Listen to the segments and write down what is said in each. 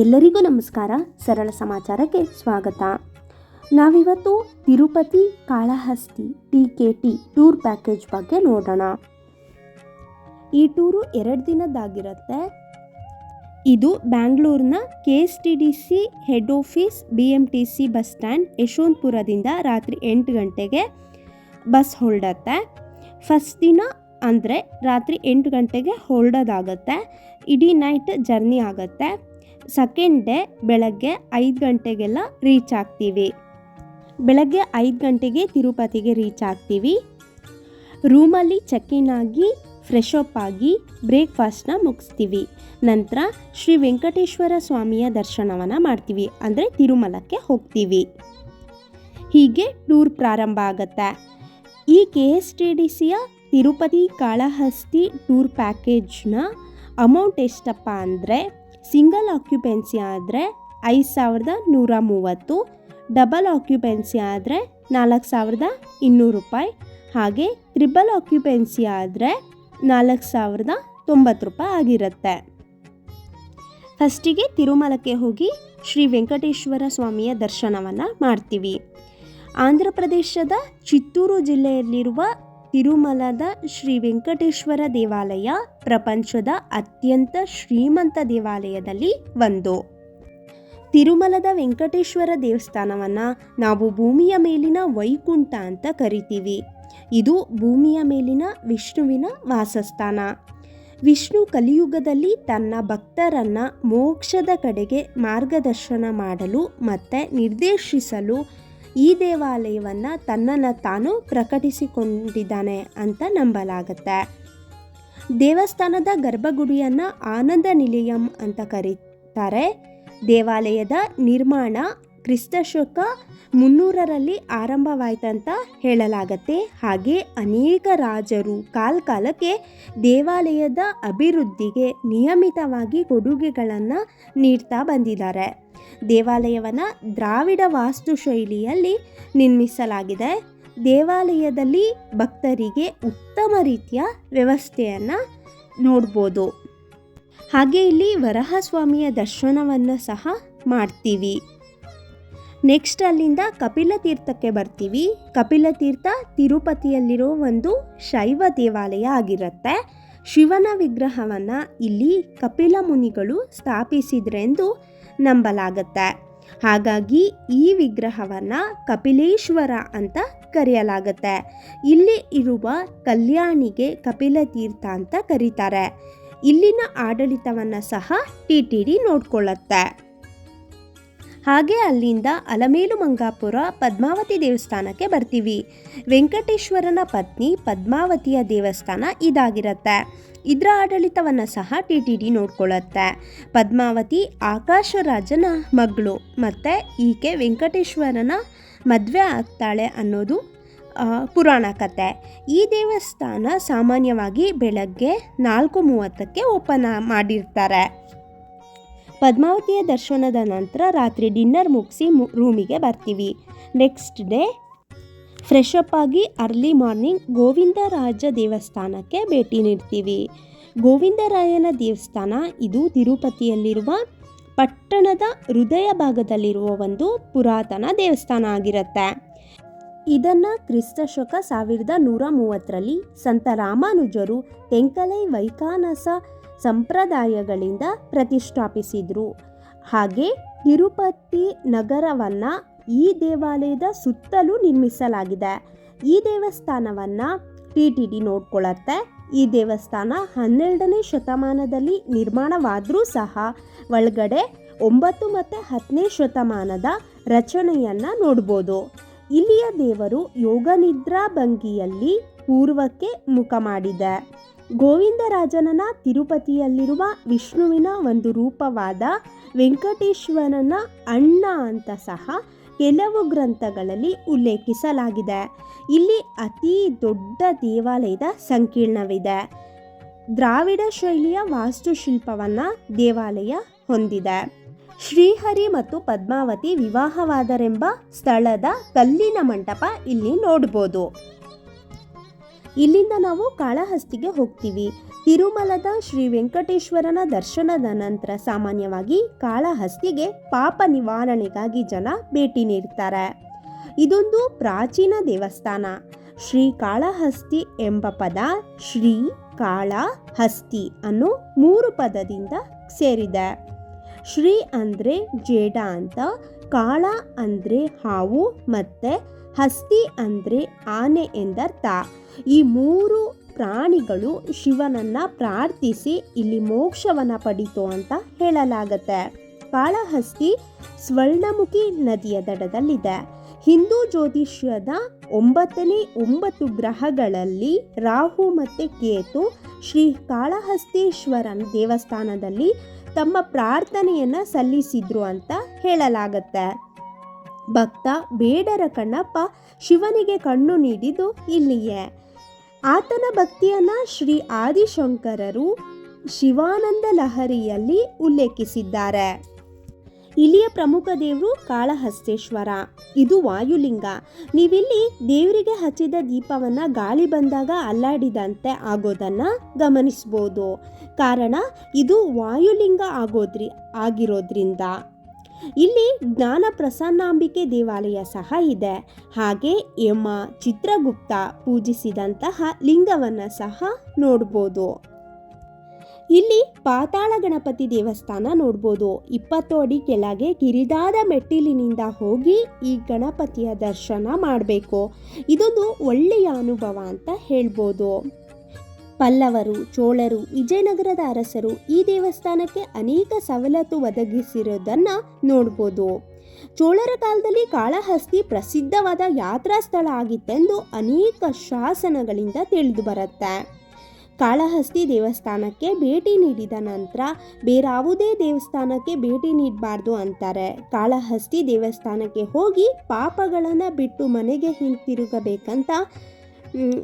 ಎಲ್ಲರಿಗೂ ನಮಸ್ಕಾರ. ಸರಳ ಸಮಾಚಾರಕ್ಕೆ ಸ್ವಾಗತ. ನಾವಿವತ್ತು Tirupati Kalahasti T K T tour package ಬಗ್ಗೆ ನೋಡೋಣ. ಈ ಟೂರು ಎರಡು ದಿನದ್ದಾಗಿರುತ್ತೆ. ಇದು ಬ್ಯಾಂಗ್ಳೂರಿನ K S T D C head office, B M T C bus stand, ಯಶವಂತಪುರದಿಂದ ರಾತ್ರಿ ಎಂಟು ಗಂಟೆಗೆ ಬಸ್ ಹೊರಡತ್ತೆ. ಫಸ್ಟ್ ದಿನ ಅಂದರೆ ರಾತ್ರಿ ಎಂಟು ಗಂಟೆಗೆ ಹೊರಡೋದಾಗತ್ತೆ. ಇಡೀ ನೈಟ್ ಜರ್ನಿ ಆಗುತ್ತೆ. ಸೆಕೆಂಡ್ ಡೇ ಬೆಳಗ್ಗೆ ಐದು ಗಂಟೆಗೆಲ್ಲ ರೀಚ್ ಆಗ್ತೀವಿ. ಬೆಳಗ್ಗೆ ಐದು ಗಂಟೆಗೆ ತಿರುಪತಿಗೆ ರೀಚ್ ಆಗ್ತೀವಿ. ರೂಮಲ್ಲಿ ಚೆಕ್ ಇನ್ ಆಗಿ ಫ್ರೆಶ್ ಅಪ್ ಆಗಿ ಬ್ರೇಕ್ಫಾಸ್ಟ್ನ ಮುಗಿಸ್ತೀವಿ. ನಂತರ ಶ್ರೀ ವೆಂಕಟೇಶ್ವರ ಸ್ವಾಮಿಯ ದರ್ಶನವನ್ನು ಮಾಡ್ತೀವಿ. ಅಂದರೆ ತಿರುಮಲಕ್ಕೆ ಹೋಗ್ತೀವಿ. ಹೀಗೆ ಟೂರ್ ಪ್ರಾರಂಭ ಆಗುತ್ತೆ. ಈ ಕೆ ಎಸ್ ಟಿ ಡಿ ಸಿಯ ತಿರುಪತಿ, ಕಾಳಹಸ್ತಿ ಟೂರ್ ಪ್ಯಾಕೇಜ್ನ ಅಮೌಂಟ್ ಎಷ್ಟಪ್ಪ ಅಂದರೆ ಸಿಂಗಲ್ ಆಕ್ಯುಪೆನ್ಸಿ ಆದರೆ ಐದು ಸಾವಿರದ ನೂರ ಮೂವತ್ತು ಡಬಲ್ ಆಕ್ಯುಪೆನ್ಸಿ ಆದರೆ ನಾಲ್ಕು ಸಾವಿರದ ಇನ್ನೂರು ರೂಪಾಯಿ, ಹಾಗೆ ತ್ರಿಬಲ್ ಆಕ್ಯುಪೆನ್ಸಿ ಆದರೆ ನಾಲ್ಕು ಸಾವಿರದ ತೊಂಬತ್ತು ರೂಪಾಯಿ ಆಗಿರುತ್ತೆ. ಫಸ್ಟಿಗೆ ತಿರುಮಲಕ್ಕೆ ಹೋಗಿ ಶ್ರೀ ವೆಂಕಟೇಶ್ವರ ಸ್ವಾಮಿಯ ದರ್ಶನವನ್ನು ಮಾಡ್ತೀವಿ. ಆಂಧ್ರ ಪ್ರದೇಶದ ಚಿತ್ತೂರು ಜಿಲ್ಲೆಯಲ್ಲಿರುವ ತಿರುಮಲದ ಶ್ರೀ ವೆಂಕಟೇಶ್ವರ ದೇವಾಲಯ ಪ್ರಪಂಚದ ಅತ್ಯಂತ ಶ್ರೀಮಂತ ದೇವಾಲಯದಲ್ಲಿ ಒಂದು. ತಿರುಮಲದ ವೆಂಕಟೇಶ್ವರ ದೇವಸ್ಥಾನವನ್ನು ನಾವು ಭೂಮಿಯ ಮೇಲಿನ ವೈಕುಂಠ ಅಂತ ಕರಿತೀವಿ. ಇದು ಭೂಮಿಯ ಮೇಲಿನ ವಿಷ್ಣುವಿನ ವಾಸಸ್ಥಾನ. ವಿಷ್ಣು ಕಲಿಯುಗದಲ್ಲಿ ತನ್ನ ಭಕ್ತರನ್ನು ಮೋಕ್ಷದ ಕಡೆಗೆ ಮಾರ್ಗದರ್ಶನ ಮಾಡಲು ಮತ್ತು ನಿರ್ದೇಶಿಸಲು ಈ ದೇವಾಲಯವನ್ನು ತನ್ನನ್ನು ತಾನು ಪ್ರಕಟಿಸಿಕೊಂಡಿದ್ದಾನೆ ಅಂತ ನಂಬಲಾಗುತ್ತೆ. ದೇವಸ್ಥಾನದ ಗರ್ಭಗುಡಿಯನ್ನು ಆನಂದ ನಿಲಯಂ ಅಂತ ಕರೀತಾರೆ. ದೇವಾಲಯದ ನಿರ್ಮಾಣ ಕ್ರಿಸ್ತಶಕ ಮುನ್ನೂರರಲ್ಲಿ ಆರಂಭವಾಯ್ತಂತ ಹೇಳಲಾಗತ್ತೆ. ಹಾಗೆ ಅನೇಕ ರಾಜರು ಕಾಲಕಾಲಕ್ಕೆ ದೇವಾಲಯದ ಅಭಿವೃದ್ಧಿಗೆ ನಿಯಮಿತವಾಗಿ ಕೊಡುಗೆಗಳನ್ನು ನೀಡ್ತಾ ಬಂದಿದ್ದಾರೆ. ದೇವಾಲಯವನ್ನು ದ್ರಾವಿಡ ವಾಸ್ತುಶೈಲಿಯಲ್ಲಿ ನಿರ್ಮಿಸಲಾಗಿದೆ. ದೇವಾಲಯದಲ್ಲಿ ಭಕ್ತರಿಗೆ ಉತ್ತಮ ರೀತಿಯ ವ್ಯವಸ್ಥೆಯನ್ನು ನೋಡ್ಬೋದು. ಹಾಗೆ ಇಲ್ಲಿ ವರಹಸ್ವಾಮಿಯ ದರ್ಶನವನ್ನು ಸಹ ಮಾಡ್ತೀವಿ. ನೆಕ್ಸ್ಟ್ ಅಲ್ಲಿಂದ ಕಪಿಲ ತೀರ್ಥಕ್ಕೆ ಬರ್ತೀವಿ. ಕಪಿಲ ತೀರ್ಥ ತಿರುಪತಿಯಲ್ಲಿರೋ ಒಂದು ಶೈವ ದೇವಾಲಯ ಆಗಿರುತ್ತೆ. ಶಿವನ ವಿಗ್ರಹವನ್ನು ಇಲ್ಲಿ ಕಪಿಲ ಮುನಿಗಳು ಸ್ಥಾಪಿಸಿದ್ರೆಂದು ನಂಬಲಾಗತ್ತೆ. ಹಾಗಾಗಿ ಈ ವಿಗ್ರಹವನ್ನು ಕಪಿಲೇಶ್ವರ ಅಂತ ಕರೆಯಲಾಗುತ್ತೆ. ಇಲ್ಲಿ ಇರುವ ಕಲ್ಯಾಣಿಗೆ ಕಪಿಲ ತೀರ್ಥ ಅಂತ ಕರೀತಾರೆ. ಇಲ್ಲಿನ ಆಡಳಿತವನ್ನು ಸಹ ಟಿ ಟಿ ಡಿ ನೋಡ್ಕೊಳ್ಳುತ್ತೆ. ಹಾಗೆ ಅಲ್ಲಿಂದ ಅಲಮೇಲು ಮಂಗಾಪುರ ಪದ್ಮಾವತಿ ದೇವಸ್ಥಾನಕ್ಕೆ ಬರ್ತೀವಿ. ವೆಂಕಟೇಶ್ವರನ ಪತ್ನಿ ಪದ್ಮಾವತಿಯ ದೇವಸ್ಥಾನ ಇದಾಗಿರುತ್ತೆ. ಇದರ ಆಡಳಿತವನ್ನು ಸಹ ಟಿ ಟಿ ಡಿ ನೋಡ್ಕೊಳ್ಳುತ್ತೆ ಪದ್ಮಾವತಿ ಆಕಾಶರಾಜನ ಮಗಳು ಮತ್ತು ಈಕೆ ವೆಂಕಟೇಶ್ವರನ ಮದುವೆ ಆಗ್ತಾಳೆ ಅನ್ನೋದು ಪುರಾಣ ಕತೆ. ಈ ದೇವಸ್ಥಾನ ಸಾಮಾನ್ಯವಾಗಿ ಬೆಳಗ್ಗೆ ನಾಲ್ಕು ಮೂವತ್ತಕ್ಕೆ ಓಪನ್ ಮಾಡಿರ್ತಾರೆ. ಪದ್ಮಾವತಿಯ ದರ್ಶನದ ನಂತರ ರಾತ್ರಿ ಡಿನ್ನರ್ ಮುಗಿಸಿ ರೂಮಿಗೆ ಬರ್ತೀವಿ. ನೆಕ್ಸ್ಟ್ ಡೇ ಫ್ರೆಶ್ ಅಪ್ ಆಗಿ ಅರ್ಲಿ ಮಾರ್ನಿಂಗ್ ಗೋವಿಂದರಾಜ ದೇವಸ್ಥಾನಕ್ಕೆ ಭೇಟಿ ನೀಡ್ತೀವಿ. ಗೋವಿಂದರಾಯನ ದೇವಸ್ಥಾನ ಇದು ತಿರುಪತಿಯಲ್ಲಿರುವ ಪಟ್ಟಣದ ಹೃದಯ ಭಾಗದಲ್ಲಿರುವ ಒಂದು ಪುರಾತನ ದೇವಸ್ಥಾನ ಆಗಿರುತ್ತೆ. ಇದನ್ನು ಕ್ರಿಸ್ತಶಕ ಸಾವಿರದ ನೂರ ಮೂವತ್ತರಲ್ಲಿ ಸಂತ ರಾಮಾನುಜರು ತೆಂಕಲೈ ವೈಕಾನಸ ಸಂಪ್ರದಾಯಗಳಿಂದ ಪ್ರತಿಷ್ಠಾಪಿಸಿದರು. ಹಾಗೆ ತಿರುಪತಿ ನಗರವನ್ನು ಈ ದೇವಾಲಯದ ಸುತ್ತಲೂ ನಿರ್ಮಿಸಲಾಗಿದೆ. ಈ ದೇವಸ್ಥಾನವನ್ನು ಟಿ ಟಿ ಡಿ ನೋಡ್ಕೊಳ್ಳುತ್ತೆ ಈ ದೇವಸ್ಥಾನ ಹನ್ನೆರಡನೇ ಶತಮಾನದಲ್ಲಿ ನಿರ್ಮಾಣವಾದರೂ ಸಹ ಒಳಗಡೆ ಒಂಬತ್ತು ಮತ್ತು ಹತ್ತನೇ ಶತಮಾನದ ರಚನೆಯನ್ನು ನೋಡ್ಬೋದು. ಇಲ್ಲಿಯ ದೇವರು ಯೋಗ ನಿದ್ರಾ ಭಂಗಿಯಲ್ಲಿ ಪೂರ್ವಕ್ಕೆ ಮುಖ ಮಾಡಿದೆ. ಗೋವಿಂದರಾಜನನ ತಿರುಪತಿಯಲ್ಲಿರುವ ವಿಷ್ಣುವಿನ ಒಂದು ರೂಪವಾದ ವೆಂಕಟೇಶ್ವರನ ಅಣ್ಣ ಅಂತ ಸಹ ಕೆಲವು ಗ್ರಂಥಗಳಲ್ಲಿ ಉಲ್ಲೇಖಿಸಲಾಗಿದೆ. ಇಲ್ಲಿ ಅತಿ ದೊಡ್ಡ ದೇವಾಲಯದ ಸಂಕೀರ್ಣವಿದೆ. ದ್ರಾವಿಡ ಶೈಲಿಯ ವಾಸ್ತುಶಿಲ್ಪವನ್ನು ದೇವಾಲಯ ಹೊಂದಿದೆ. ಶ್ರೀಹರಿ ಮತ್ತು ಪದ್ಮಾವತಿ ವಿವಾಹವಾದರೆಂಬ ಸ್ಥಳದ ಕಲ್ಲಿನ ಮಂಟಪ ಇಲ್ಲಿ ನೋಡ್ಬೋದು. ಇಲ್ಲಿಂದ ನಾವು ಕಾಳಹಸ್ತಿಗೆ ಹೋಗ್ತೀವಿ. ತಿರುಮಲದ ಶ್ರೀ ವೆಂಕಟೇಶ್ವರನ ದರ್ಶನದ ನಂತರ ಸಾಮಾನ್ಯವಾಗಿ ಕಾಳಹಸ್ತಿಗೆ ಪಾಪ ನಿವಾರಣೆಗಾಗಿ ಜನ ಭೇಟಿ ನೀಡ್ತಾರೆ. ಇದೊಂದು ಪ್ರಾಚೀನ ದೇವಸ್ಥಾನ. ಶ್ರೀ ಕಾಳಹಸ್ತಿ ಎಂಬ ಪದ ಶ್ರೀ ಕಾಳ ಹಸ್ತಿ ಅನ್ನೋ ಮೂರು ಪದದಿಂದ ಸೇರಿದೆ. ಶ್ರೀ ಅಂದರೆ ಜೇಡ ಅಂತ ಕಾಳ ಅಂದರೆ ಹಾವು ಮತ್ತು ಹಸ್ತಿ ಅಂದರೆ ಆನೆ ಎಂದರ್ಥ. ಈ ಮೂರು ಪ್ರಾಣಿಗಳು ಶಿವನನ್ನ ಪ್ರಾರ್ಥಿಸಿ ಇಲ್ಲಿ ಮೋಕ್ಷವನ್ನ ಪಡಿತು ಅಂತ ಹೇಳಲಾಗತ್ತೆ. ಕಾಳಹಸ್ತಿ ಸ್ವರ್ಣಮುಖಿ ನದಿಯ ದಡದಲ್ಲಿದೆ. ಹಿಂದೂ ಜ್ಯೋತಿಷ್ಯದ ಒಂಬತ್ತನೇ ಒಂಬತ್ತು ಗ್ರಹಗಳಲ್ಲಿ ರಾಹು ಮತ್ತು ಕೇತು ಶ್ರೀ ಕಾಳಹಸ್ತೇಶ್ವರನ ದೇವಸ್ಥಾನದಲ್ಲಿ ತಮ್ಮ ಪ್ರಾರ್ಥನೆಯನ್ನು ಸಲ್ಲಿಸಿದ್ರು ಅಂತ ಹೇಳಲಾಗತ್ತೆ. ಭಕ್ತ ಬೇಡರ ಕಣ್ಣಪ್ಪ ಶಿವನಿಗೆ ಕಣ್ಣು ನೀಡಿದ್ದು ಇಲ್ಲಿಯೇ. ಆತನ ಭಕ್ತಿಯನ್ನ ಶ್ರೀ ಆದಿಶಂಕರರು ಶಿವಾನಂದ ಲಹರಿಯಲ್ಲಿ ಉಲ್ಲೇಖಿಸಿದ್ದಾರೆ. ಇಲ್ಲಿಯ ಪ್ರಮುಖ ದೇವರು ಕಾಳಹಸ್ತೇಶ್ವರ. ಇದು ವಾಯುಲಿಂಗ. ನೀವಿಲ್ಲಿ ದೇವರಿಗೆ ಹಚ್ಚಿದ ದೀಪವನ್ನ ಗಾಳಿ ಬಂದಾಗ ಅಲ್ಲಾಡಿದಂತೆ ಆಗೋದನ್ನ ಗಮನಿಸ್ಬೋದು. ಕಾರಣ, ಇದು ವಾಯುಲಿಂಗ ಆಗೋದ್ರಿ, ಆಗಿರೋದ್ರಿಂದ. ಇಲ್ಲಿ ಜ್ಞಾನ ಪ್ರಸನ್ನಾಂಬಿಕೆ ದೇವಾಲಯ ಸಹ ಇದೆ. ಹಾಗೆ ಯಮ, ಚಿತ್ರಗುಪ್ತ ಪೂಜಿಸಿದಂತಹ ಲಿಂಗವನ್ನು ಸಹ ನೋಡ್ಬೋದು. ಇಲ್ಲಿ ಪಾತಾಳ ಗಣಪತಿ ದೇವಸ್ಥಾನ ನೋಡ್ಬೋದು. ಇಪ್ಪತ್ತು ಅಡಿ ಕೆಳಗೆ ಕಿರಿದಾದ ಮೆಟ್ಟಿಲಿನಿಂದ ಹೋಗಿ ಈ ಗಣಪತಿಯ ದರ್ಶನ ಮಾಡಬೇಕು. ಇದೊಂದು ಒಳ್ಳೆಯ ಅನುಭವ ಅಂತ ಹೇಳ್ಬೋದು. ಪಲ್ಲವರು, ಚೋಳರು, ವಿಜಯನಗರದ ಅರಸರು ಈ ದೇವಸ್ಥಾನಕ್ಕೆ ಅನೇಕ ಸವಲತ್ತು ಒದಗಿಸಿರೋದನ್ನ ನೋಡ್ಬೋದು. ಚೋಳರ ಕಾಲದಲ್ಲಿ ಕಾಳಹಸ್ತಿ ಪ್ರಸಿದ್ಧವಾದ ಯಾತ್ರಾ ಸ್ಥಳ ಆಗಿತ್ತೆಂದು ಅನೇಕ ಶಾಸನಗಳಿಂದ ತಿಳಿದು ಬರುತ್ತೆ. ಕಾಳಹಸ್ತಿ ದೇವಸ್ಥಾನಕ್ಕೆ ಭೇಟಿ ನೀಡಿದ ನಂತರ ಬೇರಾವುದೇ ದೇವಸ್ಥಾನಕ್ಕೆ ಭೇಟಿ ನೀಡಬಾರ್ದು ಅಂತಾರೆ. ಕಾಳಹಸ್ತಿ ದೇವಸ್ಥಾನಕ್ಕೆ ಹೋಗಿ ಪಾಪಗಳನ್ನು ಬಿಟ್ಟು ಮನೆಗೆ ಹಿಂತಿರುಗಬೇಕಂತ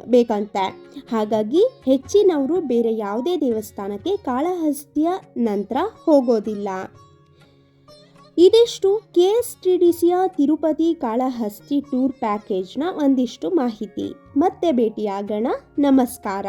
ಬೇಕಂತೆ. ಹಾಗಾಗಿ ಹೆಚ್ಚಿನವರು ಬೇರೆ ಯಾವುದೇ ದೇವಸ್ಥಾನಕ್ಕೆ ಕಾಳಹಸ್ತಿಯ ನಂತರ ಹೋಗೋದಿಲ್ಲ. ಇದಿಷ್ಟು ಕೆ ಎಸ್ ಟಿ ಡಿ ಸಿಯ ತಿರುಪತಿ ಕಾಳಹಸ್ತಿ ಟೂರ್ ಪ್ಯಾಕೇಜ್ನ ಒಂದಿಷ್ಟು ಮಾಹಿತಿ. ಮತ್ತೆ ಭೇಟಿಯಾಗೋಣ. ನಮಸ್ಕಾರ.